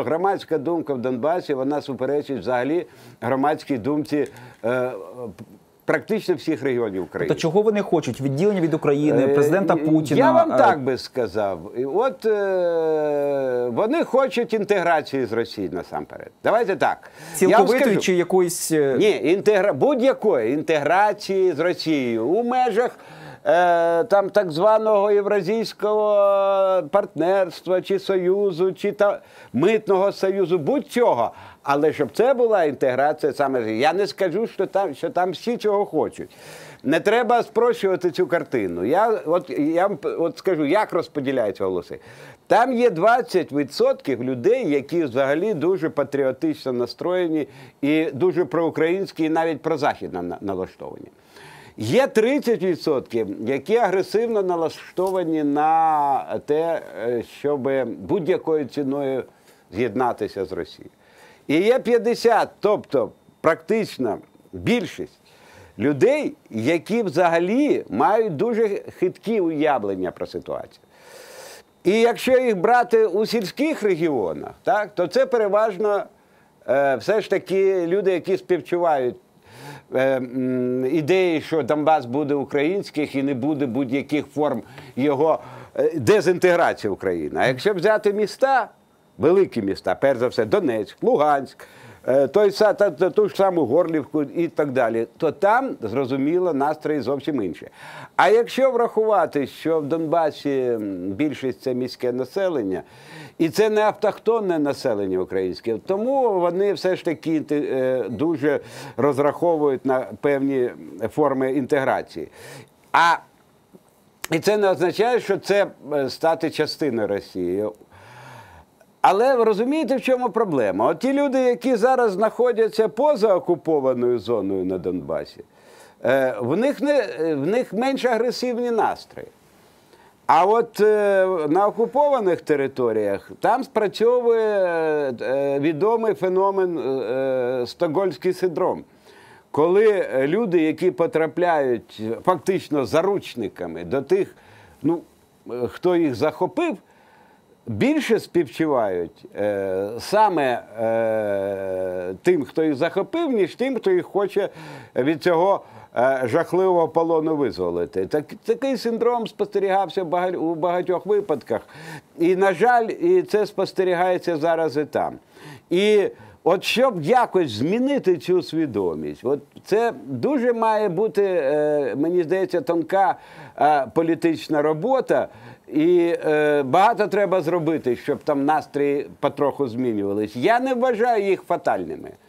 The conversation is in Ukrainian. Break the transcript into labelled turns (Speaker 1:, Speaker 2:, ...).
Speaker 1: Громадська думка в Донбасі вона суперечить взагалі громадській думці е, практично всіх регіонів України.
Speaker 2: То чого вони хочуть? Відділення від України,
Speaker 1: Е,
Speaker 2: президента Путіна?
Speaker 1: Я вам так би сказав. І От е, вони хочуть інтеграції з Росією насамперед. Давайте так.
Speaker 2: Цілковитої чи якоїсь. е,
Speaker 1: Ні, інтегра... будь-якої інтеграції з Росією у межах там так званого євразійського партнерства чи союзу, чи та... митного союзу, будь-чого. Але щоб це була інтеграція саме. Я не скажу, що там, що там всі цього хочуть. Не треба спрощувати цю картину. Я от, я от скажу, як розподіляються голоси. Там є 20% людей, які взагалі дуже патріотично настроєні і дуже проукраїнські, і навіть прозахідно на- налаштовані. Є 30%, які агресивно налаштовані на те, е, щоб будь-якою ціною з'єднатися з Росією. І є 50, тобто практично більшість людей, які взагалі мають дуже хиткі уявлення про ситуацію. І якщо їх брати у сільських регіонах, так, то це переважно е, все ж таки люди, які співчувають ідеї, що Донбас буде українських і не буде будь-яких форм його е, дезінтеграції України. А якщо взяти міста, великі міста, перш за все, Донецьк, Луганськ, е, той, та, та, ту ж саму Горлівку і так далі, то там, зрозуміло, настрої зовсім інші. А якщо врахувати, що в Донбасі більшість це міське населення, і це не автохтонне населення українське, тому вони все ж таки е, дуже розраховують на певні форми інтеграції. А і це не означає, що це е, стати частиною Росії. Але ви розумієте, в чому проблема? От ті люди, які зараз знаходяться поза окупованою зоною на Донбасі, е, в них, не, в них менш агресивні настрої. А от е, на окупованих територіях там спрацьовує е, відомий феномен стокгольмський синдром. Коли люди, які потрапляють фактично заручниками до тих, ну, хто їх захопив, більше співчувають е, саме е, тим, хто їх захопив, ніж тим, хто їх хоче від цього е, жахливого полону визволити. Так, такий синдром спостерігався у багатьох випадках. І, на жаль, і це спостерігається зараз і там. І От щоб якось змінити цю свідомість, от це дуже має бути, е, мені здається, тонка е, політична робота, і е, багато треба зробити, щоб там настрої потроху змінювались. Я не вважаю їх фатальними.